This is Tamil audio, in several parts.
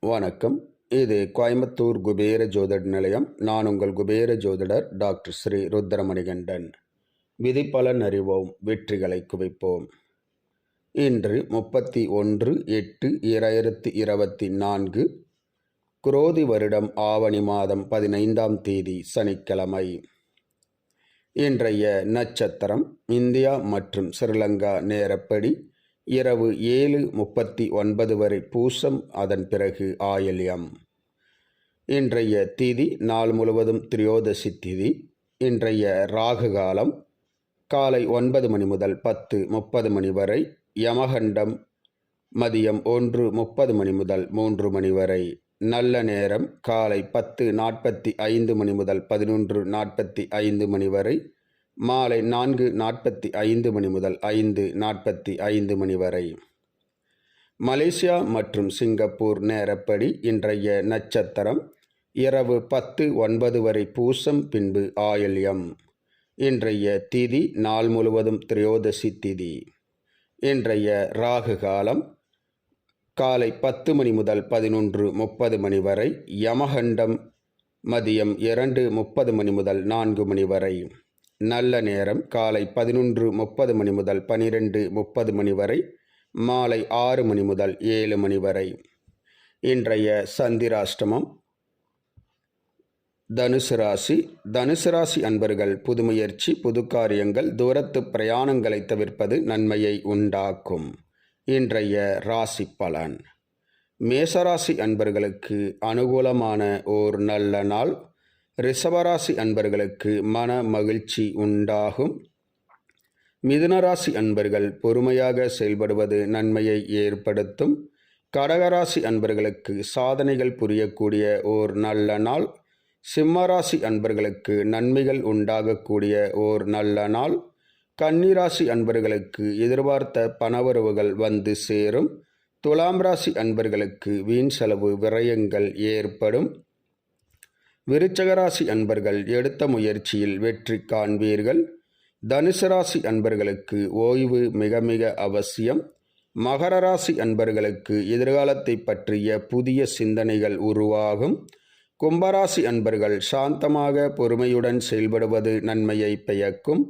வணக்கம். இது கோயம்புத்தூர் குபேர ஜோதிட நிலையம். நான் உங்கள் குபேர ஜோதிடர் டாக்டர் ஸ்ரீ ருத்ரமணிகண்டன். விதிப்பலன் அறிவோம். வெற்றிகளை குவிப்போம். இன்று முப்பத்தி ஒன்று எட்டு இரண்டாயிரத்தி இருபத்தி நான்கு குரோதி வருடம் ஆவணி மாதம் பதினைந்தாம் தேதி சனிக்கிழமை. இன்றைய நட்சத்திரம் இந்தியா மற்றும் ஸ்ரீலங்கா நேரப்படி இரவு ஏழு முப்பத்தி ஒன்பது வரை பூசம் அதன் பிறகு ஆயில்யம். இன்றைய திதி நாள் முழுவதும் திரியோதசி திதி. இன்றைய ராகு காலம் காலை ஒன்பது மணி முதல் பத்து முப்பது மணி வரை யமகண்டம் மதியம் ஒன்று முப்பது மணி முதல் மூன்று மணி வரை. நல்ல நேரம் காலை பத்து நாற்பத்தி ஐந்து மணி முதல் பதினொன்று நாற்பத்தி ஐந்து மணி வரை. மாலை நான்கு நாற்பத்தி ஐந்து மணி முதல் ஐந்து நாற்பத்தி ஐந்து மணி வரை. மலேசியா மற்றும் சிங்கப்பூர் நேரப்படி இன்றைய நட்சத்திரம் இரவு பத்து ஒன்பது வரை பூசம் பின்பு ஆயில்யம். இன்றைய திதி நாள் முழுவதும் திரையோதசி திதி. இன்றைய ராகு காலம் காலை பத்து மணி முதல் பதினொன்று முப்பது மணி வரை யமகண்டம் மதியம் இரண்டு முப்பது மணி முதல் நான்கு மணி வரை. நல்ல நேரம் காலை பதினொன்று முப்பது மணி முதல் பனிரெண்டு முப்பது மணி வரை மாலை ஆறு மணி முதல் ஏழு மணி வரை. இன்றைய சந்திராஷ்டமம் தனுசு ராசி. தனுசு ராசி அன்பர்கள் புதுமுயற்சி புது காரியங்கள் தூரத்து பிரயாணங்களை தவிர்ப்பது நன்மையை உண்டாக்கும். இன்றைய ராசி பலன். மேசராசி அன்பர்களுக்கு அனுகூலமான ஓர் நல்ல நாள். ரிஷபராசி அன்பர்களுக்கு மன மகிழ்ச்சி உண்டாகும். மிதுனராசி அன்பர்கள் பொறுமையாக செயல்படுவது நன்மையை ஏற்படுத்தும். கடகராசி அன்பர்களுக்கு சாதனைகள் புரியக்கூடிய ஓர் நல்ல நாள். சிம்மராசி அன்பர்களுக்கு நன்மைகள் உண்டாகக்கூடிய ஓர் நல்ல நாள். கன்னிராசி அன்பர்களுக்கு எதிர்பார்த்த பணவரவுகள் வந்து சேரும். துலாம் ராசி அன்பர்களுக்கு வீண் செலவு விரயங்கள் ஏற்படும். விருச்சகராசி அன்பர்கள் எடுத்த முயற்சியில் வெற்றி காண்பீர்கள். தனுசு ராசி அன்பர்களுக்கு ஓய்வு மிக மிக அவசியம். மகர ராசி அன்பர்களுக்கு எதிர்காலத்தை பற்றிய புதிய சிந்தனைகள் உருவாகும். கும்பராசி அன்பர்கள் சாந்தமாக பொறுமையுடன் செயல்படுவது நன்மையை பெயக்கும்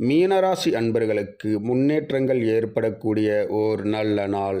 மீனராசி அன்பர்களுக்கு முன்னேற்றங்கள் ஏற்படக்கூடிய ஓர் நல்ல நாள்.